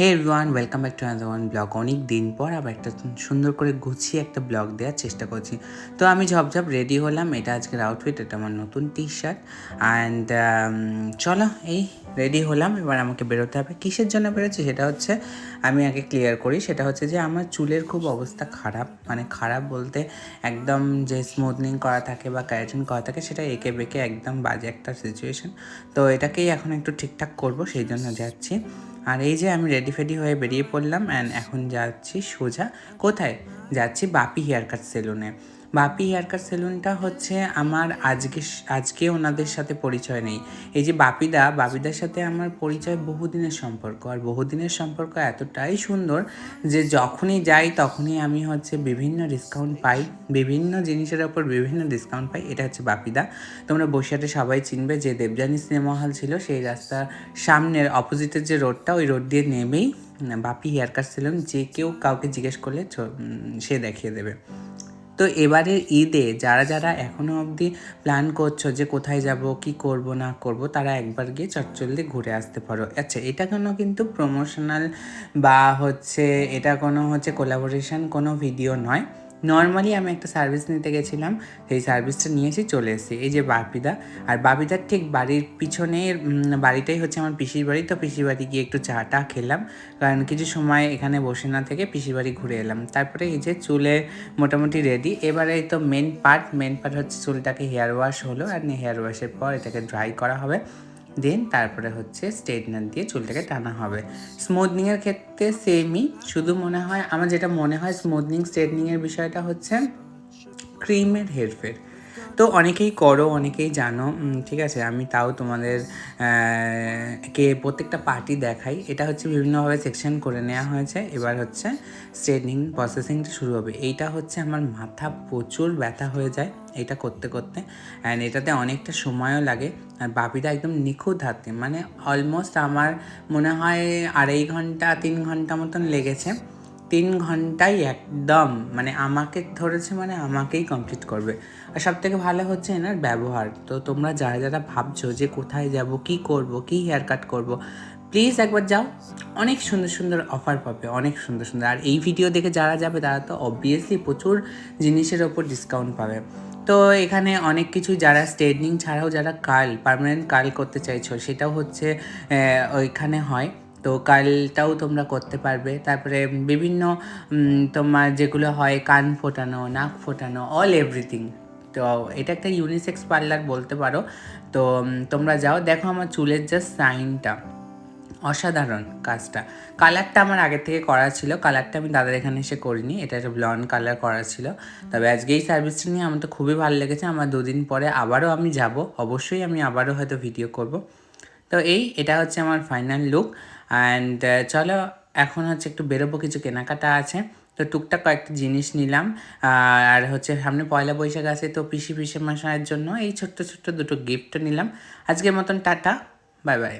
Hey everyone welcome back to another one blog অনেক দিন পর আবার একটা সুন্দর করে গুছিয়ে একটা ব্লগ দেওয়ার চেষ্টা করছি। তো আমি ঝপঝপ রেডি হলাম। এটা আজকের আউটফিট এটা আমার নতুন টি শার্ট অ্যান্ড চলো এই রেডি হলাম। এবার আমাকে বেরোতে হবে। কিসের জন্য বেরোচ্ছি সেটা হচ্ছে, আমি আগে ক্লিয়ার করি। সেটা হচ্ছে যে আমার চুলের খুব অবস্থা খারাপ। মানে খারাপ বলতে একদম যে স্মুথনিং করা থাকে বা ক্যারাটিন করা থাকে, সেটা এঁকে বেঁকে একদম বাজে একটা সিচুয়েশন তো এটাকেই এখন একটু ঠিকঠাক করব, সেই জন্য যাচ্ছি। আর এই যে আমি রেডি ফেডি হয়ে বেরিয়ে পড়লাম অ্যান্ড এখন যাচ্ছি সোজা। কোথায়? যাচ্ছি বাপি হেয়ার কাট সেলুনে। বাপি হেয়ার কাট সেলুনটা হচ্ছে আমার আজকে আজকে ওনাদের সাথে পরিচয় নেই। এই যে বাপিদা, বাপিদার সাথে আমার পরিচয় বহুদিনের সম্পর্ক। আর বহুদিনের সম্পর্ক এতটাই সুন্দর যে যখনই যাই তখনই আমি হচ্ছে বিভিন্ন ডিসকাউন্ট পাই, বিভিন্ন জিনিসের ওপর বিভিন্ন ডিসকাউন্ট পাই। এটা হচ্ছে বাপিদা। তোমরা বসিয়াটে সবাই চিনবে যে দেবযানী সিনেমা হল ছিল, সেই রাস্তার সামনের অপোজিটের যে রোডটা, ওই রোড দিয়ে নেমেই বাপি হেয়ার কাট সেলুন যে কেউ কাউকে জিজ্ঞেস করলে সে দেখিয়ে দেবে। তো এবারের ঈদে যারা যারা এখনও অবধি প্ল্যান করছ যে কোথায় যাব, কি করব, না করব, তারা একবার গিয়ে চটচল্লি ঘুরে আসতে পারো। আচ্ছা এটা কোনো কিন্তু প্রমোশনাল বা হচ্ছে, এটা কোনো হচ্ছে কোলাবোরেশন কোনো ভিডিও নয়। নর্মালি আমি একটা সার্ভিস নিতে গেছিলাম, সেই সার্ভিসটা নিয়ে এসে চলে এসেছি। এই যে বাপিদা, আর বাপিদার ঠিক বাড়ির পিছনে বাড়িটাই হচ্ছে আমার পিসির বাড়ি। তো পিসির বাড়ি গিয়ে একটু চাটা খেলাম, কারণ কিছু সময় এখানে বসে না থেকে পিসির বাড়ি ঘুরে এলাম। তারপরে এই যে চুলে মোটামুটি রেডি এবারে তো মেন পার্ট মেন পার্ট হচ্ছে চুলটাকে হেয়ার ওয়াশ হলো, আর হেয়ার ওয়াশের পর এটাকে ড্রাই করা হবে। দেন তারপরে হচ্ছে স্ট্রেটনার দিয়ে চুলটাকে টানা হবে। স্মুথনিংয়ের ক্ষেত্রে সেমই শুধু মনে হয়, আমার যেটা মনে হয় স্মুথনিং স্ট্রেটনিংয়ের বিষয়টা হচ্ছে ক্রিমের হেরফের তো অনেকেই করো, অনেকেই জানো ঠিক আছে, আমি তাও তোমাদের কে প্রত্যেকটা পার্টি দেখাই। এটা হচ্ছে বিভিন্নভাবে সেকশন করে নেওয়া হয়েছে। এবার হচ্ছে স্ট্রেটনিং প্রসেসিংটা শুরু হবে। এইটা হচ্ছে আমার মাথা প্রচুর ব্যথা হয়ে যায় এটা করতে করতে। অ্যান্ড এটাতে অনেকটা সময়ও লাগে। আর বাপিটা একদম নিখুঁত হাতে মানে অলমোস্ট আমার মনে হয় আড়াই ঘণ্টা, তিন ঘণ্টা মতন লেগেছে। তিন ঘন্টায় একদম মানে আমাকে ধরেছে মানে আমাকেই কমপ্লিট করবে। আর সব থেকে ভালো হচ্ছে এনার ব্যবহার। তো তোমরা যারা যারা ভাবছ যে কোথায় যাব, কি করব, কি হেয়ার কাট করব প্লিজ একবার যাও। অনেক সুন্দর সুন্দর অফার পাবে, অনেক সুন্দর সুন্দর। আর এই ভিডিও দেখে যারা যাবে, তারা তো অবভিয়াসলি প্রচুর জিনিসের ওপর ডিসকাউন্ট পাবে। তো এখানে অনেক কিছু যারা স্ট্রেটনিং ছাড়াও যারা কাল পার্মানেন্ট কাল করতে চাইছো, সেটাও হচ্ছে ওইখানে হয়। তো কালটাও তোমরা করতে পারবে। তারপরে বিভিন্ন তোমার যেগুলো হয় কান ফোটানো, নাক ফোটানো অল এভরিথিং তো এটা একটা ইউনিসেক্স পার্লার বলতে পারো। তো তোমরা যাও, দেখো আমার চুলের জাস্ট সাইনটা অসাধারণ কাজটা। কালারটা আমার আগে থেকে করা ছিল। কালারটা আমি দাদার এখানে এসে করিনি। এটা একটা ব্লন্ড কালার করা ছিল। তবে আজকে এই সার্ভিসটা নিয়ে আমার তো খুবই ভালো লেগেছে। আমার দুদিন পরে আবারও আমি যাব। অবশ্যই আমি আবারও হয়তো ভিডিও করব। তো এই, এটা হচ্ছে আমার ফাইনাল লুক অ্যান্ড চলো, এখন হচ্ছে একটু বেরোবো, কিছু কেনাকাটা আছে। তো টুকটাক কয়েকটা জিনিস নিলাম। আর হচ্ছে সামনে পয়লা বৈশাখ আছে, তো পিসি পিসে মশায়ের জন্য এই ছোট্ট ছোট্ট দুটো গিফট নিলাম। আজকের মতন টাটা বাই বাই